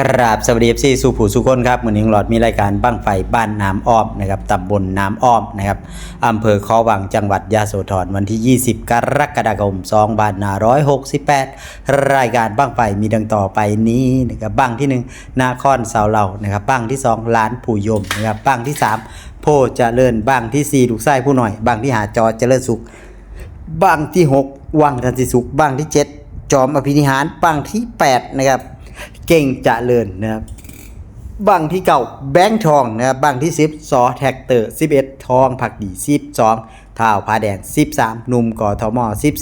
กราบสวัสดีซีสู่ผู้สุคนครับเหมือนยิงหลอดมีรายการบ้างไฟบ้านน้ำอ้อมนะครับตำบลน้ำอ้อมนะครับอำเภอคอวังจังหวัดยะโสธรวันที่ 20 กรกฎาคม2บาทนา168 รายการบ้างไฟมีดังต่อไปนี้นะครับบ้างที่1นาคอนเสาเหล่านะครับบ้างที่ 2 ล้านผู้ยมนะครับบ้างที่ 3 โพเจริญบ้างที่4ลูกไส้ผู้หน่อยบ้างที่หาจอเจริญสุขบ้างที่ 6 วังทันติสุขบ้างที่ 7 จอมอภินิหารบ้างที่8นะครับ เก่งเจริญนะครับบ้างที่เก่าแบงค์ทองนะครับบ้างที่ 10สอแท็กเตอร์ 11 ทองผักดี 12ท้าวพาแดง13หนุ่มกอทม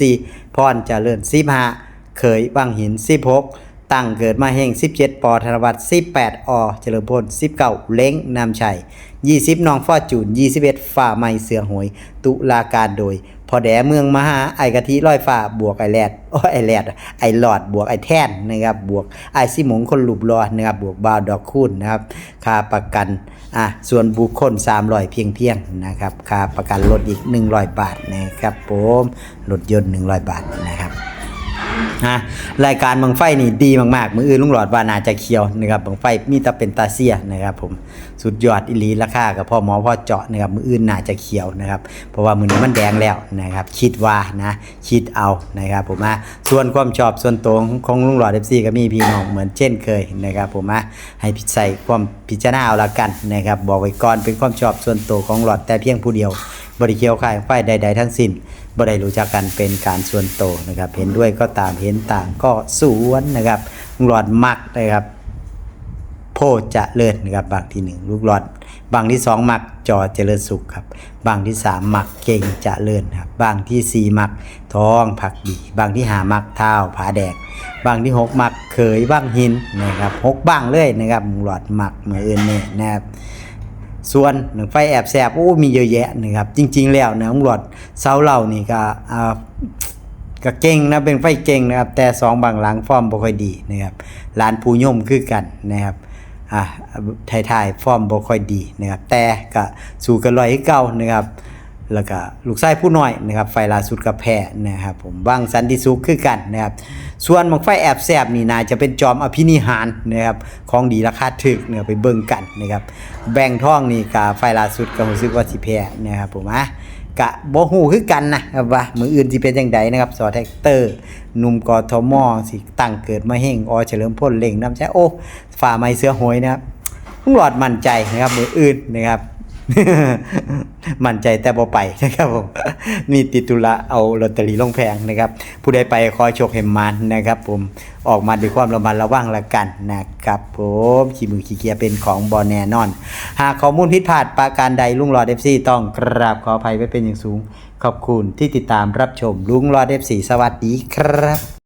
14 พรเจริญ 15เคยบ้างหิน 16 ตั้งเกิดมาเฮง17 ปอธนวัฒน์18 อ เจริญพล 19 เล้งนำชัย 20 น้องฟอจูน 21 ฝ่าไม้เสือหวย ตุลาการโดย พอแดเมืองมหาไอกะทิร้อยฟ้าบวกไอแลดโอ้ไอแลดไอหลอดบวกไอแท่นนะครับบวกไอซิหมงคนหลุบรอนะครับบวกบาวดอกคูณนะครับค่าประกันอะส่วนบุคคล300เพียงเพียงนะครับค่าประกันรถอีก 100 บาทนะครับผมรถยนต์ 100 บาทนะครับ นะรายการบังไฟนี่ดีมากๆ มืออื่นลุงหลอดว่านาจะเคียวนะครับบังไฟมีแต่เป็นตาเซียนะครับผมสุดยอดอิลีราคากับพ่อหมอพ่อเจาะนะครับมืออื่นนาจะเคียวนะครับเพราะว่ามือนี้มันแดงแล้วนะครับคิดว่านะคิดเอานะครับผมมาส่วนความชอบส่วนตัวของลุงหลอดเอฟซีก็มีพี่น้องเหมือนเช่นเคยนะครับผมมาให้พิใส่ความพิจารณาเอาละกันนะครับบอกไว้ก่อนเป็นความชอบส่วนตัวของหลอดแต่เพียงผู้เดียว บริเคียวขายไฟใด ๆ ทั้งสิ้นบ่ได้รู้จักกันเป็นการส่วนโตวนะครับ เห็นด้วยก็ตามเห็นต่างก็สวนนะครับหลอดมักนะครับ โพจะเลิศนะครับบางที่หนึ่งลูกหลอด บางที่สองมักจอเจริญสุขครับ บางที่สามมักเก่งจะเลิศครับ บางที่สี่มักทองผักดีบางที่หามักเท้าผาแดกบางที่หกมักเขยบ้างหินนะครับหกบ้างเลยนะครับหลอดมักเหมือนเอื่นเนี่ยนะครับ ส่วนหนังไฟแอบแสบโอ้มีเยอะแยะนะครับจริง ๆ แล้วนะตำรวจเซาเหล่านี่ก็อ่าก็เก่งนะเป็นไฟเก่งนะครับ แต่สองบางหลังฟอร์มบ่ค่อยดีนะครับลานผู้ย่มคือกันนะครับอ่าถ่ายๆฟอร์มบ่ค่อยดีนะครับแต่ก็สู่กันลอยให้เก่านะครับ แล้วก็ลูกชายผู้น้อยนะครับไฟล่าสุดกับแพรนะครับผมบางสันติสุขคือกันนะครับส่วนบังไฟแอบแซบนี่นาจะเป็นจอมอภินิหารนะครับของดีราคาถึกเนี่ยไปเบิ่งกันนะครับแบ่งท่องนี่กับไฟล่าสุดก็รู้สึกว่าสิแพ้นะครับผมอะกะบ่ฮู้คือกันนะครับว่ามืออื่นสิเป็นจังไดนะครับสอแท็กเตอร์หนุ่มกอทมอสิตั้งเกิดมาเฮงอเฉลิมพลเล่งน้ำใจโอ้ฝ่าไม้เสือโหยนะครับลุงหลอดมั่นใจนะครับมืออื่นนะครับ มั่นใจแต่บ่ไปนะครับผมมีติดตุละเอาลอตเตอรี่ลงแพงนะครับ ผู้ใดไปคอยโชคเห็มมันนะครับ ผมออกมาด้วยความระมัดระวังละกันนะครับ ผมขี้มือขี้เกียจเป็นของบอแน่นอน หากข้อมูลผิดพลาดประการใดลุงรอดเอฟซีต้องกราบขออภัยไว้เป็นอย่างสูง ขอบคุณที่ติดตามรับชมลุงรอดเอฟซีสวัสดีครับ